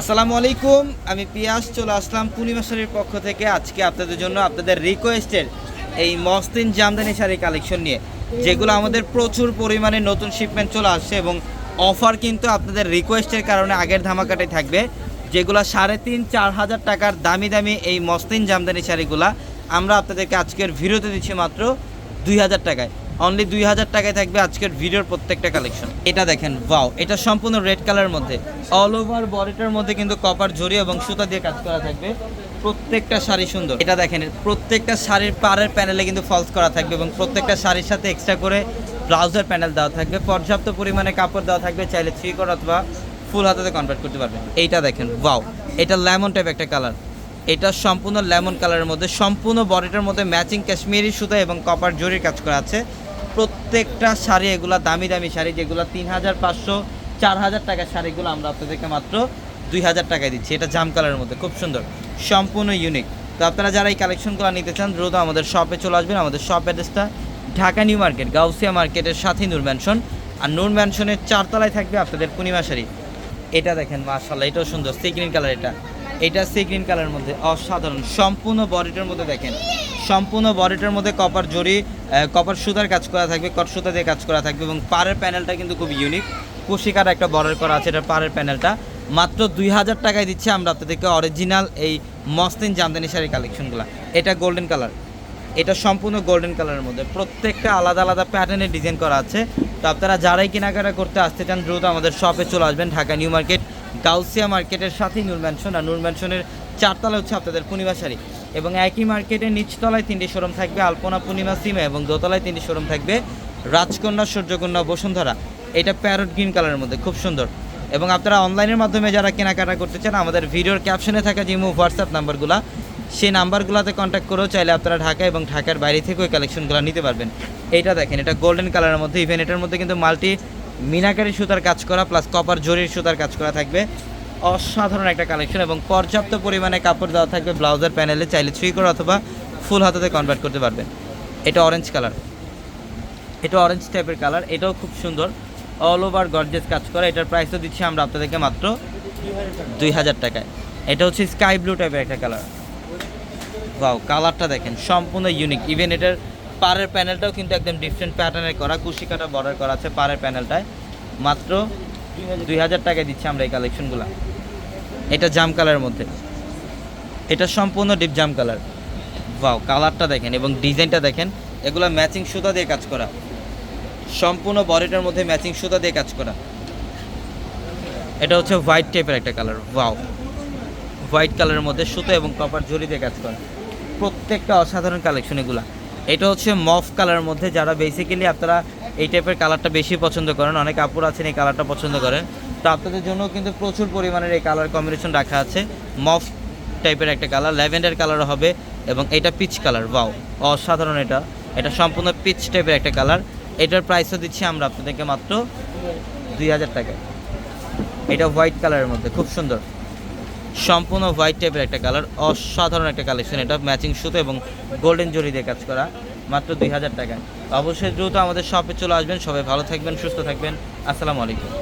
আসসালামু আলাইকুম, আমি পিয়াস, চলে আসলাম শাড়ির পক্ষ থেকে। আজকে আপনাদের জন্য আপনাদের রিকোয়েস্টের এই মস্তিন জামদানি শাড়ি কালেকশন নিয়ে, যেগুলো আমাদের প্রচুর পরিমাণে নতুন শিপমেন্ট চলে আসছে এবং অফার কিন্তু আপনাদের রিকোয়েস্টের কারণে আগের ধামাকাটাই থাকবে, যেগুলো সাড়ে তিন, চার হাজার টাকার দামি দামি এই মস্তিন জামদানি শাড়িগুলা আমরা আপনাদেরকে আজকের ভিডিওতে দিচ্ছি মাত্র দুই হাজার টাকায়। অনলি দুই হাজার টাকায় থাকবে আজকের ভিডিওর প্রত্যেকটা কালেকশন এটা দেখেন ওয়াও এটা সম্পূর্ণ রেড কালার মধ্যে। অল ওভার বডিটার মধ্যে কিন্তু কপার জড়ি এবং সুতা দিয়ে কাজ করা থাকবে। প্রত্যেকটা শাড়ি সুন্দর। এটা দেখেন, প্রত্যেকটা শাড়ির পাড়ের প্যানেলে কিন্তু ফলস করা থাকবে এবং প্রত্যেকটা শাড়ির সাথে এক্সট্রা করে ব্লাউজের প্যানেল দেওয়া থাকবে। পর্যাপ্ত পরিমাণে কাপড় দেওয়া থাকবে, চাইলে থ্রি কোর অথবা ফুল হাতাতে কনভার্ট করতে পারবেন। এইটা দেখেন ওয়াও এটা লেমন টাইপ একটা কালার এটা সম্পূর্ণ লেমন কালারের মধ্যে, সম্পূর্ণ বডিটার মধ্যে ম্যাচিং কাশ্মীরি সুতা এবং কপার জরির কাজ করা আছে। প্রত্যেকটা শাড়ি, এগুলা দামি দামি শাড়ি, যেগুলো তিন হাজার পাঁচশো চার হাজার টাকার শাড়িগুলো আমরা আপনাদেরকে মাত্র দুই হাজার টাকায় দিচ্ছি। এটা জাম কালারের মধ্যে, খুব সুন্দর, সম্পূর্ণ ইউনিক তো আপনারা যারা এই কালেকশনগুলো নিতে চান, দ্রুত আমাদের শপে চলে আসবেন। আমাদের শপ অ্যাড্রেসটা ঢাকা নিউ মার্কেট, গাউসিয়া মার্কেটের সাথে নূর ম্যানশন আর নূর ম্যানশনের চারতলায় থাকবে আপনাদের পূর্ণিমা শাড়ি। এটা দেখেন মাশাল্লাহ এটাও সুন্দর সি গ্রিন কালার এটা। এটা সি গ্রিন কালারের মধ্যে, অসাধারণ, সম্পূর্ণ বডিটার মধ্যে দেখেন। সম্পূর্ণ বডিটার মধ্যে কপার জড়ি কপার সুতার কাজ করা থাকবে কট সুতা দিয়ে কাজ করা থাকবে এবং পাড়ের প্যানেলটা কিন্তু খুব ইউনিক কুশিকার একটা বর্ডার করা আছে এটার পাড়ের প্যানেলটা মাত্র দুই হাজার টাকায় দিচ্ছে আমরা আপনাদেরকে অরিজিনাল এই মস্তিন জামদানি শাড়ি কালেকশনগুলো এটা গোল্ডেন কালার এটা সম্পূর্ণ গোল্ডেন কালারের মধ্যে। প্রত্যেকটা আলাদা আলাদা প্যাটার্নের ডিজাইন করা আছে। তো আপনারা যারাই কেনাকাটা করতে আসতে চান, দ্রুত আমাদের শপে চলে আসবেন, ঢাকা নিউ মার্কেট, গাউসিয়া মার্কেটের সাথেই নূর ম্যানশন আর নূর ম্যানশনের চারতলা হচ্ছে আপনাদের পূর্ণিমা শাড়ি। এবং একই মার্কেটের নিচতলায় তিনটি শোরুম থাকবে আলপনা পূর্ণিমা সিমা এবং দোতলায় তিনটি শোরুম থাকবে রাজকন্যা, সূর্যকন্যা, বসুন্ধরা। এটা প্যারট গ্রিন কালারের মধ্যে, খুব সুন্দর। এবং আপনারা অনলাইনের মাধ্যমে যারা কেনাকাটা করতে চান, আমাদের ভিডিওর ক্যাপশনে থাকা যে হোয়াটসঅ্যাপ নাম্বারগুলো সেই নাম্বারগুলোতে কন্ট্যাক্ট করেও চাইলে আপনারা ঢাকা এবং ঢাকার বাইরে থেকে ওই কালেকশনগুলো নিতে পারবেন। এইটা দেখেন, এটা গোল্ডেন কালারের মধ্যে ইভেন এটার মধ্যে কিন্তু মাল্টি মিনাকারি সুতার কাজ করা প্লাস কপার জরির সুতার কাজ করা থাকবে। অসাধারণ একটা কালেকশন এবং পর্যাপ্ত পরিমাণে কাপড় দেওয়া থাকবে ব্লাউজের প্যানেলে চাইলে থ্রি করে অথবা ফুল হাতাতে কনভার্ট করতে পারবেন। এটা অরেঞ্জ কালার এটা অরেঞ্জ টাইপের কালার এটাও খুব সুন্দর। অল ওভার গর্জেস কাজ করা। এটার প্রাইসও দিচ্ছি আমরা আপনাদেরকে মাত্র দুই হাজার টাকায়। এটা হচ্ছে স্কাই ব্লু টাইপের একটা কালার বাউ কালারটা দেখেন, সম্পূর্ণ ইউনিক ইভেন এটার পাড়ের প্যানেলটাও কিন্তু একদম ডিফারেন্ট প্যাটার্নের করা। কুশিকাটা বর্ডার করা আছে পাড়ের প্যানেলটায় মাত্র দুই হাজার টাকায় দিচ্ছি আমরা এই কালেকশনগুলো এটা জাম কালারের মধ্যে। এটা সম্পূর্ণ ডিপ জাম কালার বাও কালারটা দেখেন এবং ডিজাইনটা দেখেন। এগুলো ম্যাচিং সুতা দিয়ে কাজ করা। সম্পূর্ণ বডিটার মধ্যে ম্যাচিং সুতা দিয়ে কাজ করা। এটা হচ্ছে হোয়াইট টাইপের একটা কালার ওয়াও হোয়াইট কালারের মধ্যে সুতো এবং কপার জরি দিয়ে কাজ করা। প্রত্যেকটা অসাধারণ কালেকশন এগুলা। এটা হচ্ছে মফ কালারের মধ্যে যারা বেসিক্যালি আপনারা এই টাইপের কালারটা বেশি পছন্দ করেন। অনেক আপুর আছেন এই কালারটা পছন্দ করেন। তো আপনাদের জন্য কিন্তু প্রচুর পরিমাণের এই কালার কম্বিনেশন রাখা আছে। মফ টাইপের একটা কালার ল্যাভেন্ডার কালার হবে এবং এটা পিচ কালার বাও অসাধারণ এটা। এটা সম্পূর্ণ পিচ টাইপের একটা কালার এটার প্রাইসও দিচ্ছি আমরা আপনাদেরকে মাত্র দুই হাজার টাকা এটা হোয়াইট কালারের মধ্যে, খুব সুন্দর। সম্পূর্ণ হোয়াইট টাইপের একটা কালার অসাধারণ একটা কালেকশন এটা ম্যাচিং সুতো এবং গোল্ডেন জরি দিয়ে কাজ করা। মাত্র দুই হাজার টাকায়। অবশ্যই দ্রুত আমাদের শপে চলে আসবেন। সবাই ভালো থাকবেন, সুস্থ থাকবেন। আসসালামু আলাইকুম।